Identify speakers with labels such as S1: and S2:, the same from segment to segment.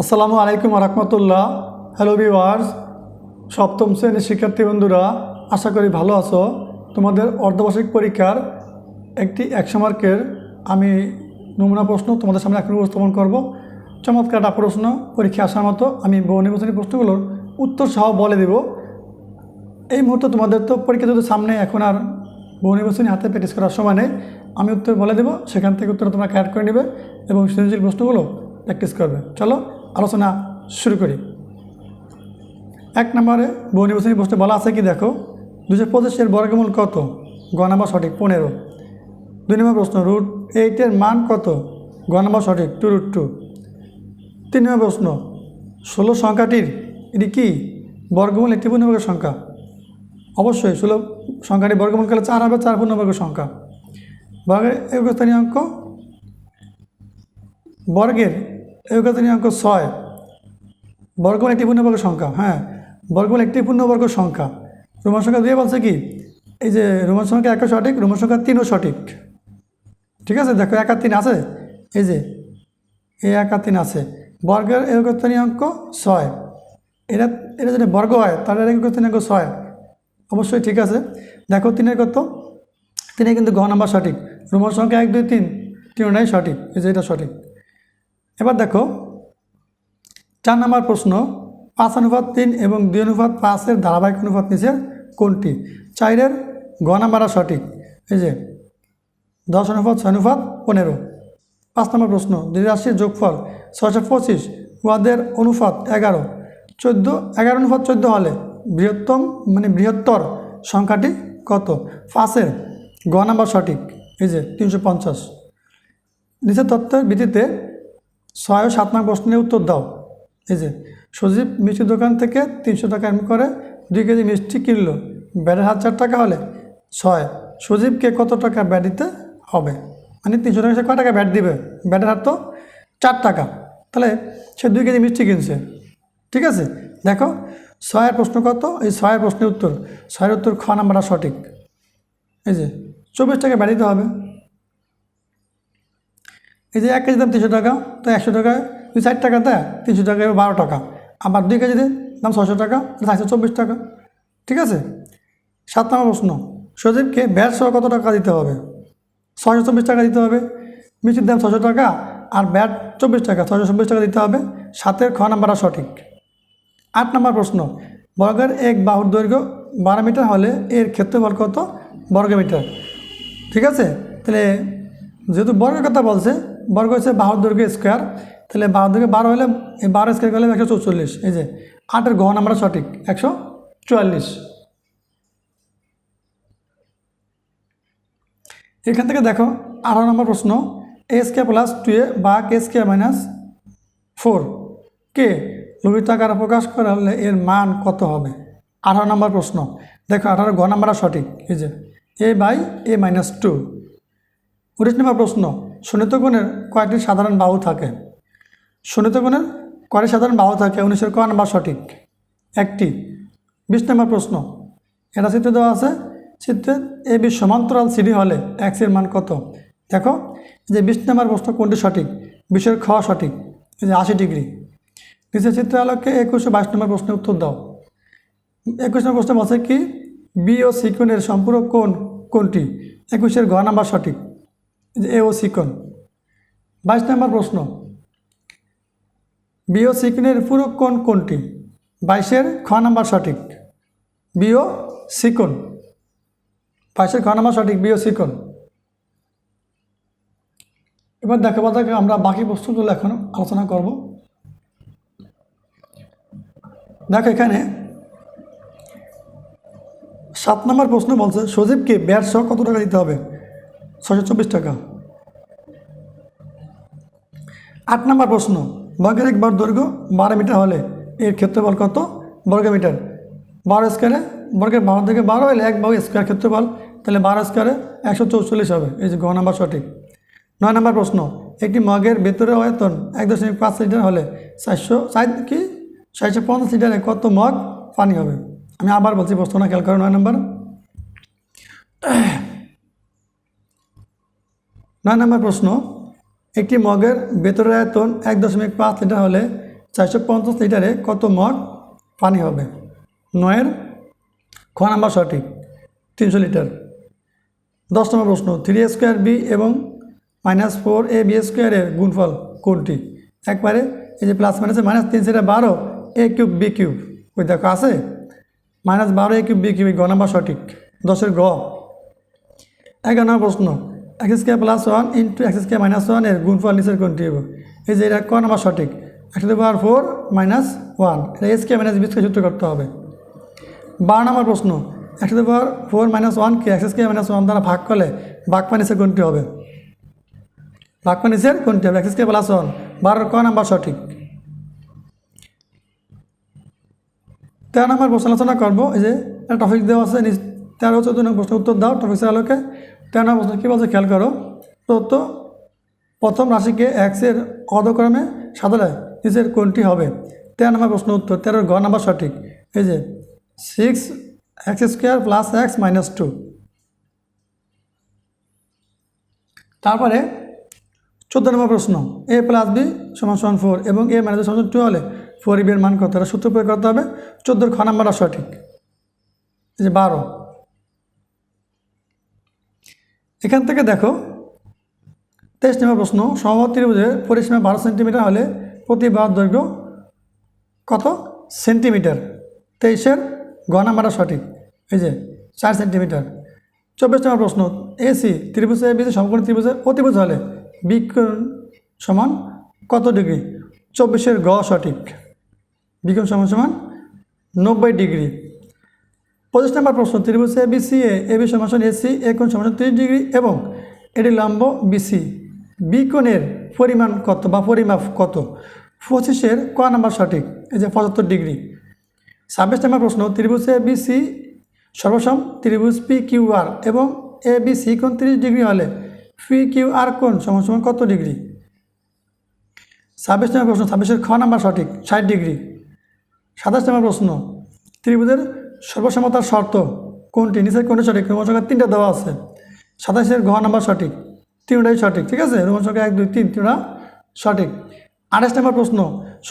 S1: আসসালামু আলাইকুম রহমতুল্লাহ। Hello viewers সপ্তম শ্রেণির শিক্ষার্থী বন্ধুরা, আশা করি ভালো আছো। তোমাদের অর্ধবার্ষিক পরীক্ষার একটি একশো মার্কের আমি নমুনা প্রশ্ন তোমাদের সামনে এখন উপস্থাপন করব। চমৎকার প্রশ্ন, পরীক্ষা আসার মতো আমি বহু নির্বাচনী প্রশ্নগুলোর উত্তর সহ বলে দেব। এই মুহূর্তে তোমাদের তো পরীক্ষা যদি সামনে, এখন আর বহু নির্বাচনী হাতে প্র্যাকটিস করার সময় নেই। আমি উত্তর বলে দেবো, সেখান থেকে উত্তর তোমরা ক্যাট করে নেবে এবং সৃজনশীল প্রশ্নগুলো প্র্যাকটিস করবে। চলো আলোচনা শুরু করি। এক নম্বরে বহু নির্বাচনী প্রশ্নে বলা আছে কি, দেখো দুশো পঁচিশের বর্গমূল কত? গ নাম্বার সঠিক পনেরো। দুই নম্বর প্রশ্ন, রুট এইটের মান কত? গ নাম্বার সঠিক টু রুট টু। তিন নম্বর প্রশ্ন, ষোলো সংখ্যাটির এটি কি? বর্গমূল একটি পূর্ণবর্গের সংখ্যা। অবশ্যই ষোলো সংখ্যাটি বর্গমূল করলে চার হবে, চার পূর্ণবর্গের সংখ্যা। বর্গের একস্থানীয় অঙ্ক। বর্গের একস্থানীয় অঙ্ক ছয়। বর্গমূল একটি পূর্ণবর্গ সংখ্যা হ্যাঁ। বর্গমূল একটি পূর্ণবর্গ সংখ্যা। রোমান সংখ্যা দিয়ে বলছে কি? এই যে রোমান সংখ্যা একা সঠিক, রোমান সংখ্যা তিনও সঠিক। ঠিক আছে? দেখো একা তিন আছে? এই যে, এই একা তিন আছে। বর্গের একস্থানীয় অঙ্ক ছয়। এটা এটা যদি বর্গ হয়, তাহলে একস্থানীয় অঙ্ক ছয়। অবশ্যই ঠিক আছে। দেখো তিনের কত? তিনে কিন্তু ঘ নাম্বার সঠিক। রোমান সংখ্যা এক, দুই, তিন। তিনটাই সঠিক। এই যে এটা সঠিক। এবার দেখো, চার নম্বর প্রশ্ন, পাঁচ অনুপাত তিন এবং দুই অনুপাত পাঁচের ধারাবাহিক অনুপাত নিচের কোনটি? চাইরের গ নাম্বারটা সঠিক। এই যে, দশ অনুপাত, ছয় অনুপাত, পনেরো। পাঁচ নম্বর প্রশ্ন, দুই রাশির যোগফল ছয়শো পঁচিশ, উহাদের অনুপাত এগারো। চোদ্দ, এগারো অনুপাত চোদ্দ হলে বৃহত্তম মানে বৃহত্তর সংখ্যাটি কত? পাঁচের গ নাম্বার সঠিক। এই যে, তিনশো পঞ্চাশ। নিচের তত্ত্বের ভিত্তিতে ছয় ও সাত নং প্রশ্নের উত্তর দাও। এই যে, সজীব মিষ্টির দোকান থেকে তিনশো টাকা এমনি করে দুই কেজি মিষ্টি কিনলো। ব্যাটের হাত চার টাকা হলে। ছয়, সজীবকে কত টাকা ব্যাট দিতে হবে? মানে তিনশো টাকা সে কয় টাকা ব্যাট দিবে? ব্যাটের হাত তো চার টাকা। তাহলে সে দুই কেজি মিষ্টি কিনছে। ঠিক আছে? দেখো, ছয়ের প্রশ্ন কত? এই ছয়ের প্রশ্নের উত্তর। ছয়ের উত্তর খ নাম্বারটা সঠিক। এই যে, চব্বিশ টাকা ব্যাট দিতে হবে। এই যে এক কেজি দাম তিনশো টাকা, তো একশো টাকায়, দুই ষাট টাকা দেয় তিনশো টাকায় বারো টাকা। আবার দুই কেজি দাম ছশো টাকা চারশো চব্বিশ টাকা। ঠিক আছে? সাত নম্বর প্রশ্ন। সজীবকে ব্যাট সহ কত টাকা দিতে হবে? ছশো চব্বিশ টাকা দিতে হবে। মিষ্টির দাম ছশো টাকা, আর ব্যাট চব্বিশ টাকা ছশো চব্বিশ টাকা দিতে হবে। সাতের খ নাম্বারটা সঠিক। আট নম্বর প্রশ্ন। বর্গের এক বাহুর দৈর্ঘ্য বারো মিটার হলে এর ক্ষেত্রফল কত? বর্গ মিটার ঠিক আছে? তাহলে যেহেতু বর্গের কথা বলছে, বর্গ হচ্ছে বাহুর দৈর্ঘ্য স্কোয়ার তাহলে বাহুর দৈর্ঘ্য বারো হলে এই বারো স্কোয়ার করলে একশো চৌচল্লিশ। এই যে, আটের ঘ নাম্বার সঠিক, একশো চুয়াল্লিশ। এখান থেকে দেখো, আঠারো নম্বর প্রশ্ন a square plus two a বা k square minus four k? লোভিত আকারে প্রকাশ করা হলে এর মান কত হবে? আঠারো নম্বর প্রশ্ন। দেখো, আঠারো ঘ নাম্বারটা সঠিক, এই যে a by a minus two উনিশ নম্বর প্রশ্ন সুনিতগুণের কয়েকটি সাধারণ বাহু থাকে? সুনিতগুণের কয়টি সাধারণ বাহু থাকে? উনিশের ক নাম্বার সঠিক। একটি। বিশ নম্বর প্রশ্ন, এটা চিত্র দেওয়া আছে, চিত্রে এ বি সমান্তরাল সিডি হলে এক্সের মান কত? দেখো যে বিশ নম্বর প্রশ্ন কোনটি সঠিক? বিশের খ সঠিক, এই যে আশি ডিগ্রি। নিচের চিত্র আলোকে একুশে বাইশ নম্বর প্রশ্নের উত্তর দাও। একুশ নম্বর প্রশ্ন বলছে কি, বি ও সিকোনের সম্পূরক কোণ কোনটি? একুশের ঘ নাম্বার সঠিক। এ ও সিকোন বাইশ নম্বর প্রশ্ন। বি ও সিকোনের পূরক কোণ কোনটি? বাইশের খ নাম্বার সঠিক। বি ও সিকোন বাইশের খ নাম্বার সঠিক, বি ও সিকোন এবার দেখো দেখো, আমরা বাকি প্রশ্নগুলো এখন আলোচনা করব। দেখো এখানে সাত নম্বর প্রশ্ন বলছে, সজীবকে ব্যাট সহ কত টাকা দিতে হবে? ছশো চব্বিশ টাকা। আট নম্বর প্রশ্ন, বর্গের এক বার দৈর্ঘ্য বারো মিটার হলে এর ক্ষেত্রফল কত? বর্গ মিটার। বারো স্কোয়ারে বর্গের বারো থেকে বারো হলে এক বারো স্কোয়ার ক্ষেত্রফল, তাহলে বারো স্কোয়ারে একশো চৌচল্লিশ হবে। এই যে গ নম্বর সঠিক। নয় নম্বর প্রশ্ন, একটি মগের ভেতরে আয়তন এক দশমিক পাঁচ লিটার হলে চারশো চার কি? চারশো পঞ্চাশ লিটারে কত মগ পানি হবে? আমি আবার বলছি প্রশ্নটা খেয়াল করো, নয় নম্বর। নয় নম্বর প্রশ্ন, একটি মগের ভেতরের আয়তন এক দশমিক পাঁচ লিটার হলে চারশো পঞ্চাশ লিটারে কত মগ পানি হবে? নয়ের খ নাম্বার সঠিক, তিনশো লিটার। দশ নম্বর প্রশ্ন, থ্রি স্কোয়ার বি এবং মাইনাস ফোর এ বি স্কোয়ারের গুণফল কোনটি? একবারে এই যে প্লাস মাইনাসে মাইনাস তিন সেটা বারো, এ কিউব বি কিউব। ওই দেখো আছে? মাইনাস বারো এ কিউব বি কিউব গ নাম্বার সঠিক। দশের গ। এগারো নম্বর প্রশ্ন x square plus one into x square minus ওয়ানের গুণফল নিচের কোনটি হবে এই যে এটা ক নাম্বার সঠিক? X to power four minus one. এটা এস কে মাইনাস বিসকে যুক্ত করতে হবে। বারো নম্বর প্রশ্ন, x to power four minus ওয়ানকে এক্স স্কোয়ার মাইনাস ওয়ান দ্বারা ভাগ করলে বাঘপা নিচের কোনটি হবে। বাঘপা নিচের কোনটি হবে এক্স স্কোয়ার প্লাস ওয়ান। বারোর ক নাম্বার সঠিক? তেরো নম্বর প্রশ্ন আলোচনা করব। এই যে টপিক দেওয়া আছে তেরো, চোদ্দ নম্বর প্রশ্ন উত্তর দাও। টপিক্সের আলোকে তেরো নম্বর প্রশ্ন, কী বলছে? খেয়াল করো। তো প্রথম রাশিকে এক্সের অধক্রমে সাজালে নিচের কোনটি হবে? তেরো নম্বর প্রশ্ন উত্তর, তেরোর ঘ নাম্বার সঠিক। এই যে six x square plus x minus two তারপরে চোদ্দ নম্বর প্রশ্ন এ প্লাস বি সমান সমান ফোর এবং এ মাইনাস সমান টু হলে ফোর এর মান কত? সূত্র প্রয়োগ করতে হবে। চোদ্দোর খ নাম্বারটা সঠিক। এই যে, বারো। এখান থেকে দেখো, তেইশ নম্বর প্রশ্ন, সমবাহ ত্রিভুজের পরিসীমা বারো সেন্টিমিটার হলে প্রতি বাহুর দৈর্ঘ্য কত? সেন্টিমিটার। তেইশের গ সঠিক। এই যে, চার সেন্টিমিটার। চব্বিশ নম্বর প্রশ্ন, এসি ত্রিভুজ বিসি সমকোণী ত্রিভুজের অতিভুজ হলে বিকোণ সমান কত ডিগ্রি? চব্বিশের গ সঠিক। বিকোণ সমান সমান নব্বই ডিগ্রি। পঁচিশ নম্বর প্রশ্ন, ত্রিভুজ এ বিসি এ এ বি সমান এসি এ কোণ সমান তিরিশ ডিগ্রি এবং এটি লম্ব বিসি বি কোণের পরিমাণ কত বা পরিমাপ কত? পঁচিশের ক নাম্বার সঠিক? এই যে পঁচাত্তর ডিগ্রি। ছাব্বিশ নম্বর প্রশ্ন, ত্রিভুজ এ বি সি সর্বসম ত্রিভুজ পি কিউ আর এবং এ বি সি কোণ তিরিশ ডিগ্রি হলে পি কিউ আর কোণ সমান সমান কত ডিগ্রি? ছাব্বিশ নম্বর প্রশ্ন, ছাব্বিশের খ নাম্বার সঠিক? ষাট ডিগ্রি। সাতাশ নম্বর প্রশ্ন, ত্রিভুজের সর্বসমতার শর্ত কোনটি? নিচের কোনটি সঠিক? রোমান সংখ্যা তিনটা দেওয়া আছে। সাতাশের ঘ নাম্বার সঠিক? তিনটাই সঠিক, ঠিক আছে? রোমান সংখ্যা এক, দুই, তিন, তিনটা সঠিক। আঠাশ নম্বর প্রশ্ন,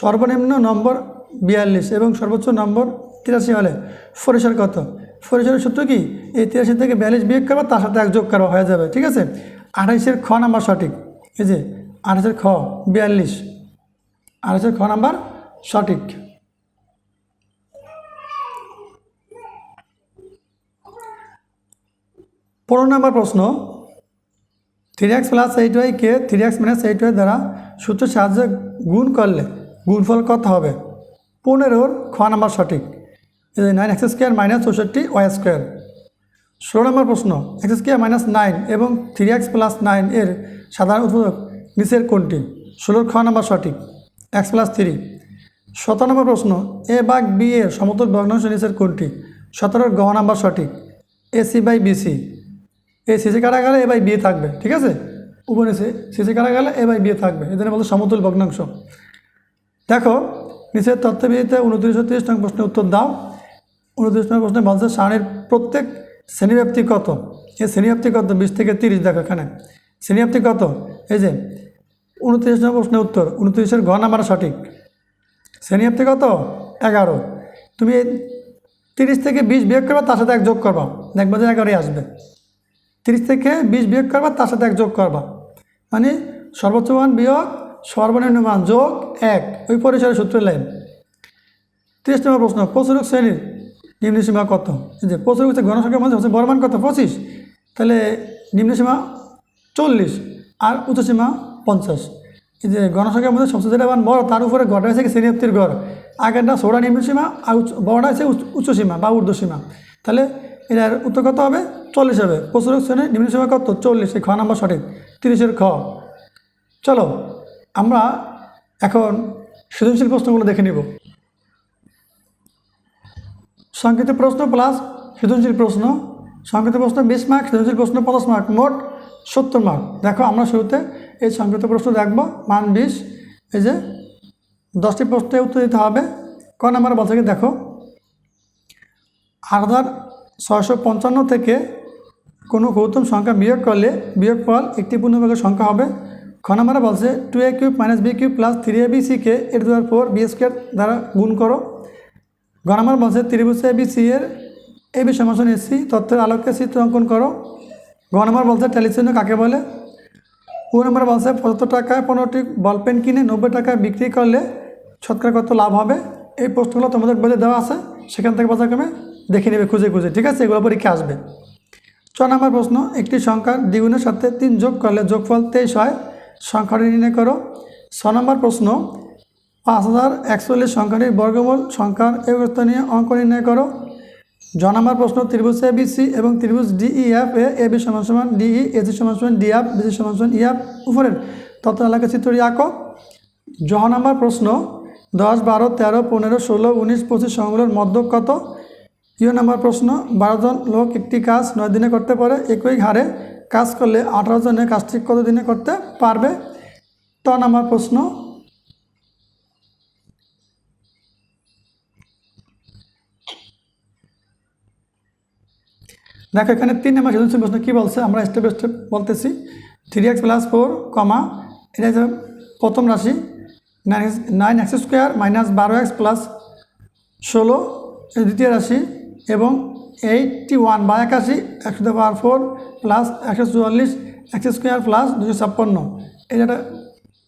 S1: সর্বনিম্ন নম্বর বিয়াল্লিশ এবং সর্বোচ্চ নম্বর তিরাশি হলে ফরিসর কত? ফরিসরের সূত্র কি? এই তিরাশি থেকে বিয়াল্লিশ বিয়োগ করবা, তার সাথে এক যোগ হয়ে যাবে, ঠিক আছে? আঠাইশের খ নাম্বার সঠিক। এই যে, আঠাশের খ বিয়াল্লিশ। আঠাশের খ নাম্বার সঠিক। পনেরো নম্বর প্রশ্ন three x plus eight ওয়াইকে three x minus eight y দ্বারা সূত্রের সাহায্যে গুণ করলে গুণফল কত হবে? পনেরোর খ নম্বর সঠিক। নাইন এক্স স্কোয়ার মাইনাস চৌষট্টি ওয়াই স্কোয়ার ষোলো নম্বর প্রশ্ন এক্স স্কোয়ার মাইনাস নাইন এবং থ্রি এক্স প্লাস নাইন এর সাধারণ উৎপাদক নিচের কোনটি? ষোলোর খ নম্বর সঠিক। এক্স প্লাস থ্রি সতেরো নম্বর প্রশ্ন এ বাঘ বি এর সমতল ভগ্নাংশ নিচের কোনটি? সতেরোর গ নম্বর সঠিক। এসি বাই বিসি এই সিসি কাটা গেলে এ বাই বিয়ে থাকবে, ঠিক আছে? উপরে সিসি কাটা গেলে এ বিয়ে থাকবে এদের বলতে সমতুল ভগ্নাংশ। দেখো, নিচের তথ্যবিধিতে উনত্রিশ তিরিশ নং প্রশ্নের উত্তর দাও। উনত্রিশ নম্বর প্রশ্নে বলছে সারণীর প্রত্যেক শ্রেণীব্যাপ্তি কত? এই শ্রেণীব্যাপ্তি কত? বিশ থেকে তিরিশ, দেখো এখানে। শ্রেণীব্যাপ্তি কত? এই যে, উনত্রিশ নম্বর প্রশ্নের উত্তর, উনত্রিশের ঘ নাম্বার সঠিক। শ্রেণীব্যাপ্তি কত? এগারো। তুমি তিরিশ থেকে বিশ বিয়োগ করবা, তার সাথে এক যোগ করবা। দেখবা যে এগারোই আসবে। তিরিশ থেকে বিশ বিয়োগ করবা, তার সাথে এক যোগ করবা। মানে সর্বোচ্চ মান বিয়োগ, সর্বনিম্ন মান যোগ এক। ওই পরিসরের সূত্রের লাইন তিরিশ নম্বর প্রশ্ন, প্রচুরক শ্রেণির নিম্নসীমা কত? যে প্রচুরক হচ্ছে গণসংখ্যার মধ্যে হচ্ছে বড় মান কত? পঁচিশ। তাহলে নিম্নসীমা চল্লিশ আর উচ্চসীমা পঞ্চাশ। এই যে গণসংখ্যার মধ্যে সবচেয়ে যেটা মান বড়, তার উপরে গড়টা হচ্ছে কি শ্রেণীপ্তির গড় আগেরটা ষোড়া নিম্নসীমা আর উচ্চ বড়টা হচ্ছে উচ্চ- সীমা বা ঊর্ধ্বসীমা। তাহলে এটার উত্তর কত হবে? চল্লিশ হবে। প্রচুরক শ্রেণির নিম্নসীমা কত? চল্লিশ। এই খ নাম্বার সঠিক। তিরিশের খ। চলো, আমরা এখন সৃজনশীল প্রশ্নগুলো দেখে নিব। সংক্ষিপ্ত প্রশ্ন প্লাস সৃজনশীল প্রশ্ন। সংক্ষিপ্ত প্রশ্ন বিশ মার্ক সৃজনশীল প্রশ্ন পঞ্চাশ মার্ক মোট সত্তর মার্ক দেখো, আমরা শুরুতে এই সংক্ষিপ্ত প্রশ্ন দেখব। মান বিশ। এই যে দশটি প্রশ্নের উত্তর দিতে হবে। ক নাম্বার বলছে কি দেখো। হাজার ছয়শো পঞ্চান্ন থেকে কোনো গৌতম সংখ্যা বিয়োগ করলে বিয়োগফল একটি পূর্ণবর্গের সংখ্যা হবে। খ নম্বরে বলছে two a cube minus b cube plus three a b সিকে এর দেওয়ার পর বি স্কোয়ার দ্বারা গুণ করো। গ নম্বর বলছে ত্রিভুজ এ বি সি এর এ বি সমাসন এসি তথ্যের আলোকে চিত্র অঙ্কন করো। গ নম্বর বলছে টেলিচিহ্ন কাকে বলে? ও নম্বর বলছে পঁচাত্তর টাকায় পনেরোটি বল পেন কিনে নব্বই টাকায় বিক্রি করলে শতকরা কত লাভ হবে? এই প্রশ্নগুলো তোমাদের বলে দেওয়া আছে, সেখান থেকে পর্যায়ক্রমে দেখে নেবে, খুঁজে খুঁজে। ঠিক আছে, এগুলো পরীক্ষা আসবে। ছ নম্বর প্রশ্ন, একটি সংখ্যার দ্বিগুণের সাথে তিন যোগ করলে যোগফল তেইশ হয়। সংখ্যাটি নির্ণয় করো। ছ নম্বর প্রশ্ন, পাঁচ হাজার একচল্লিশ সংখ্যাটির বর্গমূল সংখ্যার এগস্ত নিয়ে অঙ্ক নির্ণয় করো। জ নম্বর প্রশ্ন, ত্রিভুজ এ বি সি এবং ত্রিভুজ ডিই এফ এ এ বি সমান সমান ডিই এসি সমান সমান ডি এফ বিসি সমান সমান ই এফ উপরের তত্ত্ব এলাকা চিত্রটি আঁকো। জ নম্বর প্রশ্ন, দশ, বারো, তেরো, পনেরো, ষোলো, উনিশ, পঁচিশ সংখ্যাগুলোর মধ্য কত? ইউ নম্বর প্রশ্ন বারো জন লোক একটি কাজ নয় দিনে করতে পারে, একই হারে কাজ করলে আঠারো জনে কাজটি কত দিনে করতে পারবে? ত নম্বর প্রশ্ন, দেখো এখানে তিন নম্বর সৃজনশীল প্রশ্ন কী বলছে? আমরা স্টেপ স্টেপ বলতেছি। Three x plus four comma এটা হচ্ছে প্রথম রাশি। Nine nine x square minus বারো এক্স প্লাস ষোলো দ্বিতীয় রাশি। এবং এইটটি ওয়ান বা একাশি, একশো দু পাওয়ার ফোর প্লাস একশো চুয়াল্লিশ, একশো স্কোয়ার প্লাস দুশো ছাপ্পান্ন। এটা একটা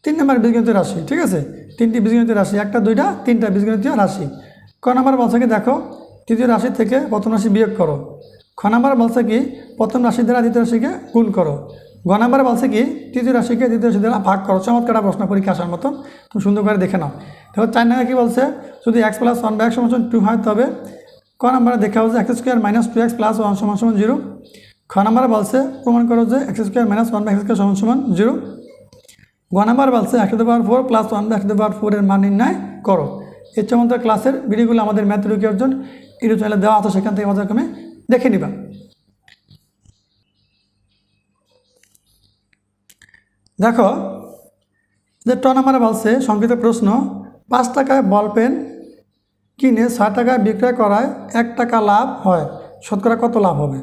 S1: তিন নম্বর বীজগণিত রাশি, ঠিক আছে? তিনটি বীজগণিত রাশি, একটা, দুইটা, তিনটা বীজগণিত রাশি। ক নম্বর বলছে কি, দেখো, তৃতীয় রাশি থেকে প্রথম রাশি বিয়োগ করো। খ নম্বর বলছে কি, প্রথম রাশি দ্বারা দ্বিতীয় রাশিকে গুণ করো। গ নম্বর বলছে কি, তৃতীয় রাশিকে দ্বিতীয় রাশি দ্বারা ভাগ করো। চমৎকার প্রশ্ন পরীক্ষা আসার মতন। তুমি সুন্দর করে দেখে নাও। দেখো, চার নম্বর কী বলছে? যদি x plus one by x সমান টু হয়, তবে ক নম্বরে দেখা হচ্ছে x square minus two x plus one সমান সমান জিরো। খ নম্বরে বলছে, প্রমাণ করো যে x square minus one by x square সমান সমান জিরো। গ নাম্বার বলছে একশো power four plus one by একশো পাওয়ার ফোরের মান নির্ণয় করো। এর চমৎকার ক্লাসের ভিডিওগুলো আমাদের ম্যাথ রুকি অর্জন ইউটিউব চ্যানেলে দেওয়া আছে, সেখান থেকে আমাদের কমে দেখে নিবা। দেখো, যে ট নাম্বারে বলছে, সংক্ষিপ্ত প্রশ্ন, পাঁচ টাকায় বল পেন কিনে ছয় টাকায় বিক্রয় করায় এক টাকা লাভ হয়। শতকরা কত লাভ হবে?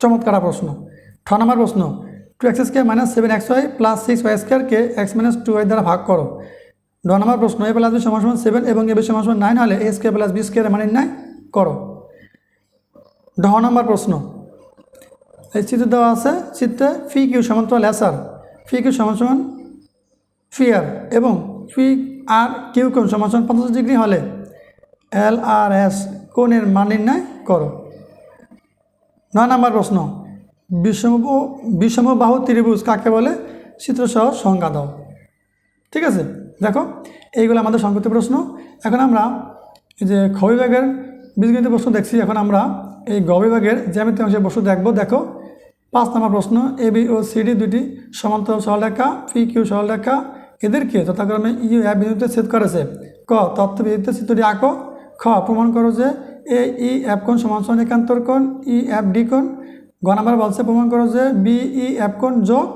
S1: চমৎকার প্রশ্ন। ঠ নম্বর প্রশ্ন। Two x square minus seven x y plus six y স্কোয়ারকে এক্স মাইনাস টু ওয়াই দ্বারা ভাগ করো। ড নম্বর প্রশ্ন এ প্লাস বি সমান সমান সেভেন এবং এ বি সমান সমান নাইন হলে a square plus b square মানে নাই করো। ঢ নম্বর প্রশ্ন। এই চিত্র দেওয়া আছে চিত্রে ফি কিউ সমান্তরাল এসার ফি কিউ সমান সমান ফিয়ার এবং ফি আর কিউ কোণ সমান সমান পঞ্চাশ ডিগ্রি হলে এল আর এস কোণের মান নির্ণয় করো। নয় নম্বর প্রশ্ন বিষম বিষমবাহু ত্রিভুজ কাকে বলে? চিত্রসহ সংজ্ঞা দাও। ঠিক আছে? দেখো, এইগুলো আমাদের সংক্ষিপ্ত প্রশ্ন। এখন আমরা যে খ বিভাগের বীজগণিত প্রশ্ন দেখছি, এখন আমরা এই গ বিভাগের জ্যামিতি অংশের প্রশ্ন দেখব। দেখো, পাঁচ নম্বর প্রশ্ন, এ, বি ও সিডি দুটি সমান্তরাল সরলরেখা, পি, কিউ সরলরেখা এদেরকে যথাক্রমে ইউ এফ বিন্দুতে ছেদ করেছে। ক তত্ত্ব বিদ্যুৎ চিত্রটি আঁকো। খ, প্রমাণ করো যে এ, ই, এফ কোণ সমান একান্তর কোণ, ই, এফ ডি কোণ। গ নাম্বার বলছে, প্রমাণ করো যে বি, ই, এফ কোণ যোগ,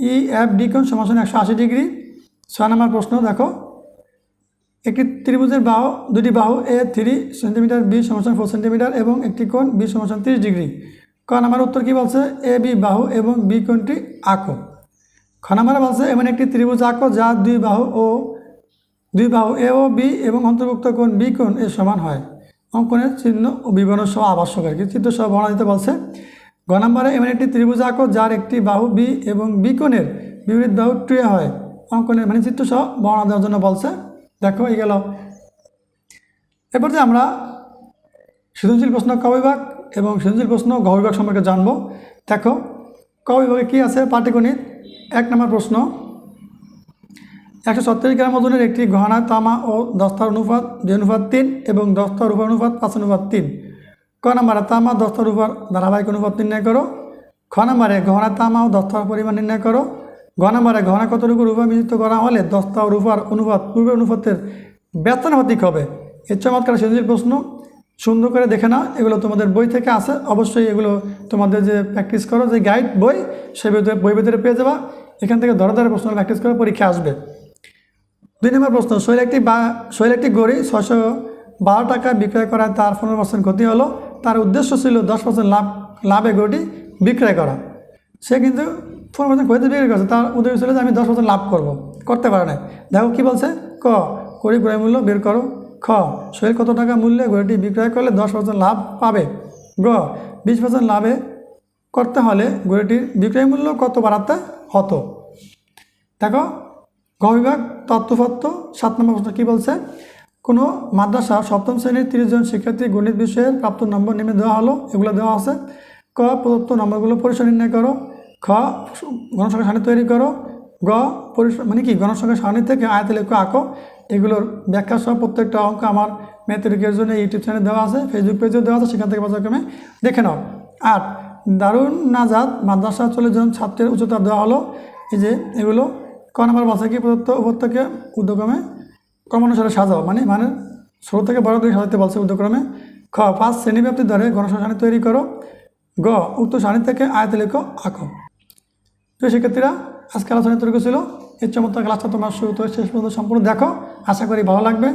S1: ই, এফ ডি কোণ সমান সমান একশো আশি ডিগ্রি। ছয় নম্বর প্রশ্ন, দেখো। একটি ত্রিভুজের বাহু দুটি বাহু, এ থ্রি সেন্টিমিটার, বি সমান ফোর সেন্টিমিটার এবং একটি কোণ বি সমান তিরিশ ডিগ্রি। ক নাম্বার উত্তর কী বলছে? এ, বি বাহু এবং বি কোণটি আঁকো। খ নাম্বারে বলছে, এমন একটি ত্রিভুজ আঁকো যা দুই বাহু ও দুই বাহু এ ও বি এবং অন্তর্ভুক্ত কোণ বি কোণ এর সমান হয়। অঙ্কনের চিহ্ন ও বিবরণ সহ আবশ্যক আর কি চিত্র সহ বর্ণনা দিতে বলছে। গ নম্বরে এমন একটি ত্রিভুজ আঁকো যার একটি বাহু বি এবং বি কোণের বিপরীত বাহু টুয়ে হয়। অঙ্কনের মানে চিত্র সহ বর্ণনা দেওয়ার জন্য বলছে, দেখো, এই গেল। এরপর যে আমরা সৃজনশীল প্রশ্ন ক বিভাগ এবং সৃজনশীল প্রশ্ন ঘ বিভাগ সম্পর্কে জানব। দেখো, ক বিভাগে কী আছে? পাটিগণিত, এক নম্বর প্রশ্ন। একশো ছত্রিশ গ্রাম ওজনের একটি গহনা তামা ও দস্তার অনুপাত দুই অনুপাত তিন এবং দস্তার রূপার অনুপাত পাঁচ অনুপাত তিন। ক নম্বরে তামা দস্তার রূপার ধারাবাহিক অনুপাত নির্ণয় করো। খ নম্বরে গহনা তামা ও দস্তার পরিমাণ নির্ণয় করো। গ নম্বরে গহনা কতটুকু রূপা বিজিত করা হলে দস্তা ও রূপার অনুপাত পূর্বের অনুপাতের ব্যস্তানুপাতিক হবে? এর চমৎকার সৃজনশীল প্রশ্ন। সুন্দর করে দেখে নাও, এগুলো তোমাদের বই থেকে আসে অবশ্যই এগুলো তোমাদের যে প্র্যাকটিস করো, যে গাইড বই, সে বই ভিতরে পেয়ে যাবা। এখান থেকে ধরে ধরে প্রশ্ন প্র্যাকটিস করে পরীক্ষা আসবে। দুই নম্বর প্রশ্ন শৈল একটি বা শৈল একটি গড়ি ছশো বারো টাকা বিক্রয় করায় তার পনেরো পার্সেন্ট ক্ষতি হলো। তার উদ্দেশ্য ছিল দশ পার্সেন্ট লাভ, লাভে গড়িটি বিক্রয় করা। সে কিন্তু পনেরো পার্সেন্ট ক্ষতি বিক্রি করছে। তার উদ্দেশ্য ছিল যে আমি দশ পার্সেন্ট লাভ করব। করতে পারে না দেখো কী বলছে? ক করি ক্রয় মূল্য বের করো। খ, শরীর কত টাকা মূল্যে ঘড়িটি বিক্রয় করলে দশ পার্সেন্ট লাভ পাবে? গ, বিশ পার্সেন্ট লাভে করতে হলে ঘড়িটির বিক্রয় মূল্য কত বাড়াতে হতো? দেখো গ বিভাগ তত্ত্বপত্র সাত নম্বর প্রশ্ন কী বলছে? কোনো মাদ্রাসা সপ্তম শ্রেণির তিরিশ জন শিক্ষার্থী গণিত বিষয়ের প্রাপ্ত নম্বর নেমে দেওয়া হলো? এগুলো দেওয়া আছে। ক, প্রদত্ত নম্বরগুলো পরিসর নির্ণয় করো। খ, গণসংখ্যা সারণী তৈরি করো। গ, পরিসর মানে কি? গণসংখ্যা সারণী থেকে আয়তে লেখ আঁকো। এগুলোর ব্যাখ্যা সহ প্রত্যেকটা অঙ্ক আমার ম্যাথেরিকের জন্য ইউটিউব চ্যানেলে দেওয়া আছে, ফেসবুক পেজেও দেওয়া আছে, সেখান থেকে পর্যায়ক্রমে দেখে নাও। আর দারুণ নাজাদ মাদ্রাসা চলে জন ছাত্রের উচ্চতা দেওয়া হলো। এই যে, এগুলো ক নম্বর বলছে কি প্রদত্ত উপত্যকে? উদ্যোগমে ক্রমানুসারে সাজাও। মানে মানে ছোটো থেকে বড় দিকে সাজাতে বলছে উদ্যোগক্রমে খ, পাঁচ শ্রেণীব্যাপ্তি ধরে গণসংখ্যা সারণী তৈরি করো। গ, উক্ত সারণী থেকে আয়তে লেখো, আঁকো। প্রিয় শিক্ষার্থীরা আজকে আলোচনা তৈরি ছিল। এই চমৎকার ক্লাসটা তোমার শুরু তো শেষ পর্যন্ত সম্পূর্ণ দেখো। আশা করি ভালো লাগবে।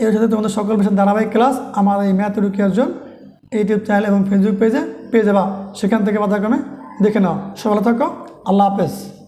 S1: এর সাথে তোমাদের সকল বিষয়ের ধারাবাহিক ক্লাস, আমার এই ম্যাথ রুকিয়ার জন্য ইউটিউব চ্যানেল এবং ফেসবুক পেজে, পেয়ে যাবা। সেখান থেকে বাধাক্রমে দেখে নাও। সকালে থাকো। আল্লাহ হাফেজ।